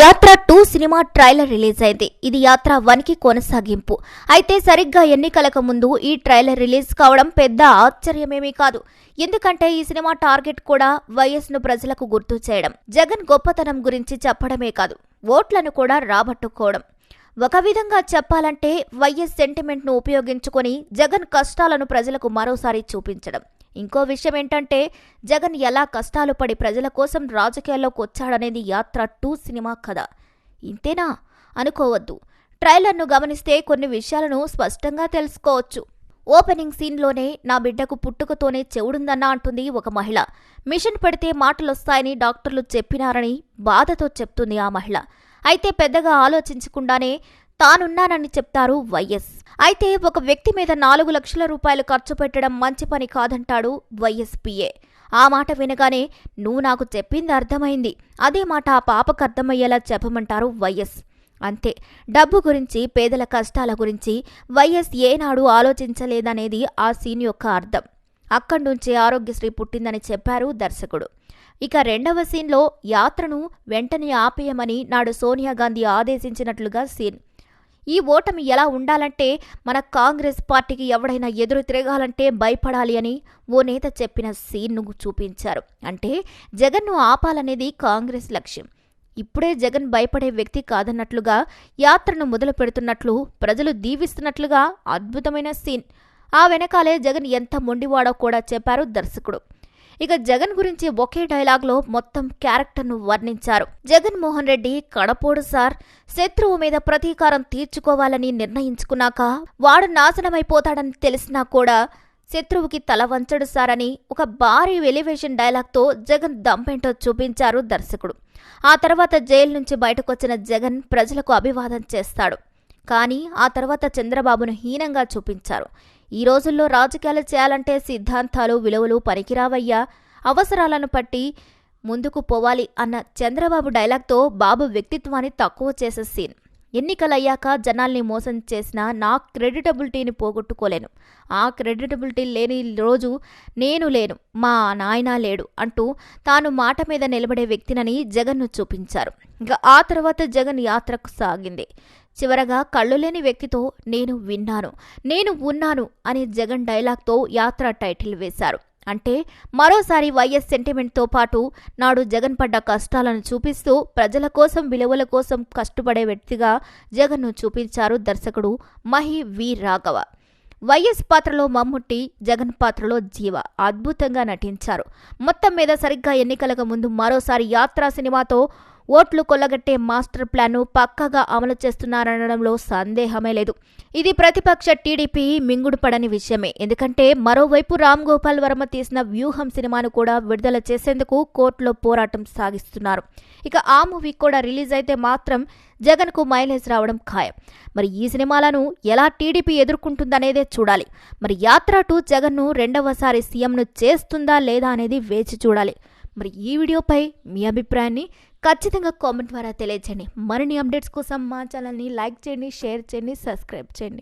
యాత్ర two cinema trailer release అయింది ఇది యాత్ర వన్కి కొనసాగింపు. అయితే సరిగ్గా ఎన్నికలకు ముందు ఈ ట్రైలర్ రిలీజ్ కావడం పెద్ద ఆశ్చర్యమేమీ కాదు. ఎందుకంటే ఈ సినిమా టార్గెట్ కూడా వైఎస్ను ప్రజలకు గుర్తు చేయడం. జగన్ గొప్పతనం గురించి చెప్పడమే కాదు. ఓట్లను కూడా రాబట్టుకోవడం. ఒక విధంగా చెప్పాలంటే వైఎస్ సెంటిమెంట్ను ఉపయోగించుకొని జగన్ కష్టాలను ప్రజలకు మరోసారి చూపించడం. ఇంకో విషయం ఏంటంటే జగన్ ఎలా కష్టాలు పడి ప్రజల కోసం రాజకీయాల్లోకి వచ్చాడనేది యాత్ర టూ సినిమా కథ. ఇంతేనా? అనుకోవద్దు. ట్రైలర్ను గమనిస్తే కొన్ని విషయాలను స్పష్టంగా తెలుసుకోవచ్చు. ఓపెనింగ్ సీన్లోనే నా బిడ్డకు పుట్టుకతోనే చెవుడుందన్నా అంటుంది ఒక మహిళ. మిషన్ పెడితే మాటలొస్తాయని డాక్టర్లు చెప్పినారని బాధతో చెప్తుంది ఆ మహిళ. అయితే పెద్దగా ఆలోచించకుండానే తానున్నానని చెప్తారు వైఎస్. అయితే ఒక వ్యక్తి మీద నాలుగు లక్షల రూపాయలు ఖర్చు పెట్టడం మంచి పని కాదంటాడు వైఎస్పీఏ. ఆ మాట వినగానే నువ్వు నాకు చెప్పింది అర్థమైంది. అదే మాట ఆ పాపకు అర్థమయ్యేలా చెప్పమంటారు వైఎస్. అంతే. డబ్బు గురించి పేదల కష్టాల గురించి వైఎస్ ఏనాడు ఆలోచించలేదనేది ఆ సీన్ యొక్క అర్థం. అక్కడి నుంచే ఆరోగ్యశ్రీ పుట్టిందని చెప్పారు దర్శకుడు. ఇక రెండవ సీన్లో యాత్రను వెంటనే ఆపేయమని నాడు సోనియా గాంధీ ఆదేశించినట్లుగా సీన్. ఈ ఓటమి ఎలా ఉండాలంటే మన కాంగ్రెస్ పార్టీకి ఎవడైనా ఎదురు తిరగాలంటే భయపడాలి అని ఓ నేత చెప్పిన సీన్ను చూపించారు. అంటే జగన్ను ఆపాలనేది కాంగ్రెస్ లక్ష్యం. ఇప్పుడే జగన్ భయపడే వ్యక్తి కాదన్నట్లుగా యాత్రను మొదలు పెడుతున్నట్లు ప్రజలు దీవిస్తున్నట్లుగా అద్భుతమైన సీన్. ఆ వెనకాలే జగన్ ఎంత మొండివాడో కూడా చెప్పారు దర్శకుడు. ఇక జగన్ గురించి ఒకే డైలాగ్లో మొత్తం క్యారెక్టర్ను వర్ణించారు. జగన్మోహన్ రెడ్డి కడపోడు సార్. శత్రువు మీద ప్రతీకారం తీర్చుకోవాలని నిర్ణయించుకున్నాక వాడు నాశనమైపోతాడని తెలిసినా కూడా శత్రువుకి తల వంచడు సారని ఒక భారీ ఎలివేషన్ డైలాగ్తో జగన్ దంపేంటో చూపించారు దర్శకుడు. ఆ తర్వాత జైలు నుంచి బయటకొచ్చిన జగన్ ప్రజలకు అభివాదం చేస్తాడు. కానీ ఆ తర్వాత చంద్రబాబును హీనంగా చూపించారు. ఈ రోజుల్లో రాజకీయాలు చేయాలంటే సిద్ధాంతాలు విలువలు పనికిరావయ్యా. అవసరాలను పట్టి ముందుకు పోవాలి అన్న చంద్రబాబు డైలాగ్తో బాబు వ్యక్తిత్వాన్ని తక్కువ చేసే సీన్. ఎన్నికలయ్యాక జనాల్ని మోసం చేసిన నా క్రెడిటబిలిటీని పోగొట్టుకోలేను. ఆ క్రెడిటబిలిటీ లేని రోజు నేను లేను మా నాయన లేడు అంటూ తాను మాట మీద నిలబడే వ్యక్తినని జగన్ను చూపించారు. ఇక ఆ తర్వాత జగన్ యాత్రకు సాగింది. చివరగా కళ్ళు లేని వ్యక్తితో నేను విన్నాను. నేను ఉన్నాను అనే జగన్ డైలాగ్తో యాత్ర టైటిల్ వేశారు. అంటే మరోసారి వైఎస్ సెంటిమెంట్తో పాటు నాడు జగన్ పడ్డ కష్టాలను చూపిస్తూ ప్రజల కోసం విలువల కోసం కష్టపడే వ్యక్తిగా జగన్ను చూపించారు దర్శకుడు మహి వి రాఘవ. వైఎస్ పాత్రలో మమ్ముట్టి జగన్ పాత్రలో జీవ అద్భుతంగా నటించారు. మొత్తం మీద సరిగ్గా ఎన్నికలకు ముందు మరోసారి యాత్రా సినిమాతో ఓట్లు కొల్లగట్టే మాస్టర్ ప్లాన్ను పక్కగా అమలు చేస్తున్నారనడంలో సందేహమే లేదు. ఇది ప్రతిపక్ష టీడీపీ మింగుడుపడని విషయమే. ఎందుకంటే మరోవైపు రామ్ గోపాల్ వర్మ తీసిన వ్యూహం సినిమాను కూడా విడుదల చేసేందుకు కోర్టులో పోరాటం సాగిస్తున్నారు. ఇక ఆ మూవీ కూడా రిలీజ్ అయితే మాత్రం జగన్కు మైలేజ్ రావడం ఖాయం. మరి ఈ సినిమాలను ఎలా టీడీపీ ఎదుర్కొంటుందనేదే చూడాలి. మరి యాత్ర టూ జగన్ను రెండవసారి సీఎంను చేస్తుందా లేదా అనేది వేచి చూడాలి. మరి ఈ వీడియోపై మీ అభిప్రాయాన్ని ఖచ్చితంగా కామెంట్ ద్వారా తెలియజేయండి. మరిన్ని అప్డేట్స్ కోసం మా ఛానల్ని లైక్ చేయండి షేర్ చేయండి సబ్స్క్రైబ్ చేయండి.